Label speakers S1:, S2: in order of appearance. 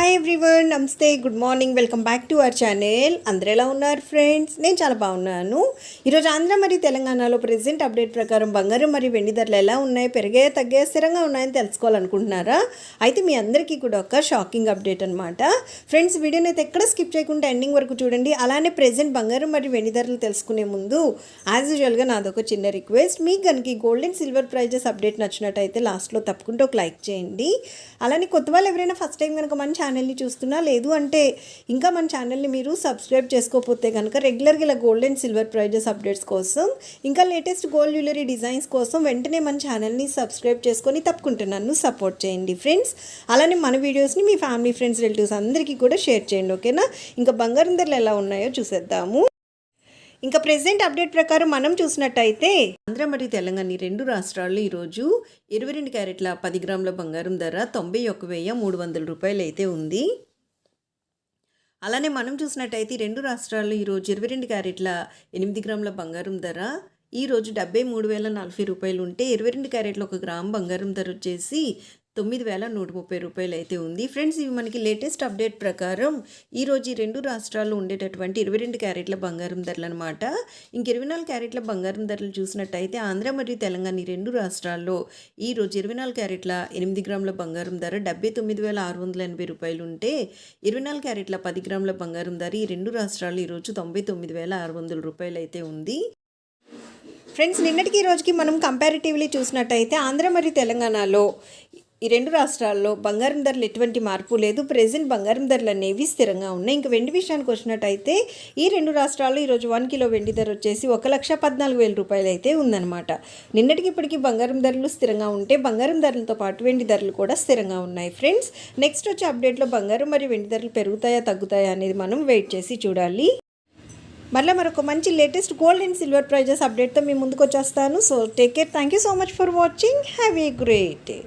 S1: Hi everyone namaste good morning welcome back to our channel అందరూ ఎలా ఉన్నారు friends నేను చాలా బాగున్నాను. ఈరోజు ఆంధ్ర మరియు తెలంగాణలో ప్రెసెంట్ అప్డేట్ ప్రకారం బంగారం మరియు వెండి ధరలు ఎలా ఉన్నాయి పెరిగే తగ్గే స్థిరంగా ఉన్నాయని తెలుసుకోవాలనుకుంటున్నారా? అయితే మీ అందరికీ కూడా ఒక షాకింగ్ అప్డేట్ అనమాట ఫ్రెండ్స్ వీడియోని అయితే ఎక్కడ స్కిప్ చేయకుండా ఎండింగ్ వరకు చూడండి. అలానే ప్రెసెంట్ బంగారం మరియు వెండి ధరలు తెలుసుకునే ముందు యాజ్ యూజువల్గా నాదొక చిన్న రిక్వెస్ట్ మీకు కనుక gold and silver prices update నచ్చినట్టయితే లాస్ట్లో తప్పకుండా ఒక లైక్ చేయండి. అలానే కొత్త వాళ్ళు ఎవరైనా ఫస్ట్ టైం కనుక మంచి ఛానల్ని చూస్తున్నా? లేదు అంటే ఇంకా మన ఛానల్ని మీరు సబ్స్క్రైబ్ చేసుకోకపోతే కనుక రెగ్యులర్గా ఇలా gold and silver prices updates కోసం ఇంకా లేటెస్ట్ గోల్డ్ జ్యువెలరీ డిజైన్స్ కోసం వెంటనే మన ఛానల్ని సబ్స్క్రైబ్ చేసుకొని తప్పకుండా నన్ను సపోర్ట్ చేయండి ఫ్రెండ్స్ అలానే మన వీడియోస్ని మీ ఫ్యామిలీ ఫ్రెండ్స్ రిలేటివ్స్ అందరికీ కూడా షేర్ చేయండి ఓకేనా ఇంకా బంగారం ధరలు ఎలా ఉన్నాయో చూసేద్దాము. ఇంకా ప్రెసెంట్ అప్డేట్ ప్రకారం మనం చూసినట్టయితే ఆంధ్ర మరియు తెలంగాణ రెండు రాష్ట్రాల్లో ఈరోజు ఇరవై రెండు క్యారెట్ల పది గ్రాముల బంగారం ధర తొంభై ఒక వెయ్యి మూడు వందల రూపాయలు అయితే ఉంది. అలానే మనం చూసినట్టయితే రెండు రాష్ట్రాల్లో ఈరోజు ఇరవై రెండు క్యారెట్ల ఎనిమిది గ్రాముల బంగారం ధర ఈరోజు డెబ్బై మూడు వేల నలభై రూపాయలు ఉంటే ఇరవై రెండు క్యారెట్ల ఒక గ్రామ్ బంగారం ధర వచ్చేసి తొమ్మిది వేల నూట ముప్పై రూపాయలు అయితే ఉంది. ఫ్రెండ్స్ ఇవి మనకి లేటెస్ట్ అప్డేట్ ప్రకారం ఈరోజు ఈ రెండు రాష్ట్రాల్లో ఉండేటటువంటి ఇరవై రెండు క్యారెట్ల బంగారం ధరలు అనమాట ఇంక ఇరవై నాలుగు క్యారెట్ల బంగారం ధరలు చూసినట్టయితే ఆంధ్ర మరియు తెలంగాణ ఈ రెండు రాష్ట్రాల్లో ఈ రోజు ఇరవై నాలుగు క్యారెట్ల ఎనిమిది గ్రాముల బంగారం ధర డెబ్బై తొమ్మిది వేల ఆరు వందల ఎనభై రూపాయలు ఉంటే ఇరవై నాలుగు క్యారెట్ల పది గ్రాముల బంగారం ధర ఈ రెండు రాష్ట్రాల్లో ఈరోజు తొంభై తొమ్మిది వేల ఆరు వందల రూపాయలు అయితే ఉంది. ఫ్రెండ్స్ నిన్నటికి ఈ రోజుకి మనం కంపారిటివ్లీ చూసినట్టయితే ఆంధ్ర మరియు తెలంగాణలో ఈ రెండు రాష్ట్రాల్లో బంగారం ధరలు ఎటువంటి మార్పు లేదు. ప్రెజెంట్ బంగారం ధరలు అనేవి స్థిరంగా ఉన్నాయి. ఇంకా వెండి విషయానికి వచ్చినట్టయితే ఈ రెండు రాష్ట్రాల్లో ఈరోజు వన్ కిలో వెండి ధర వచ్చేసి ఒక లక్ష పద్నాలుగు వేల రూపాయలు అయితే ఉందన్నమాట. నిన్నటికి ఇప్పటికి బంగారం ధరలు స్థిరంగా ఉంటే బంగారం ధరలతో పాటు వెండి ధరలు కూడా స్థిరంగా ఉన్నాయి. ఫ్రెండ్స్ నెక్స్ట్ వచ్చే అప్డేట్లో బంగారం మరియు వెండి ధరలు పెరుగుతాయా తగ్గుతాయా అనేది మనం వెయిట్ చేసి చూడాలి. మళ్ళీ మరొక మంచి latest gold and silver prices అప్డేట్తో మీ ముందుకు వచ్చేస్తాను. So take care. Thank you so much for watching. Have a great day.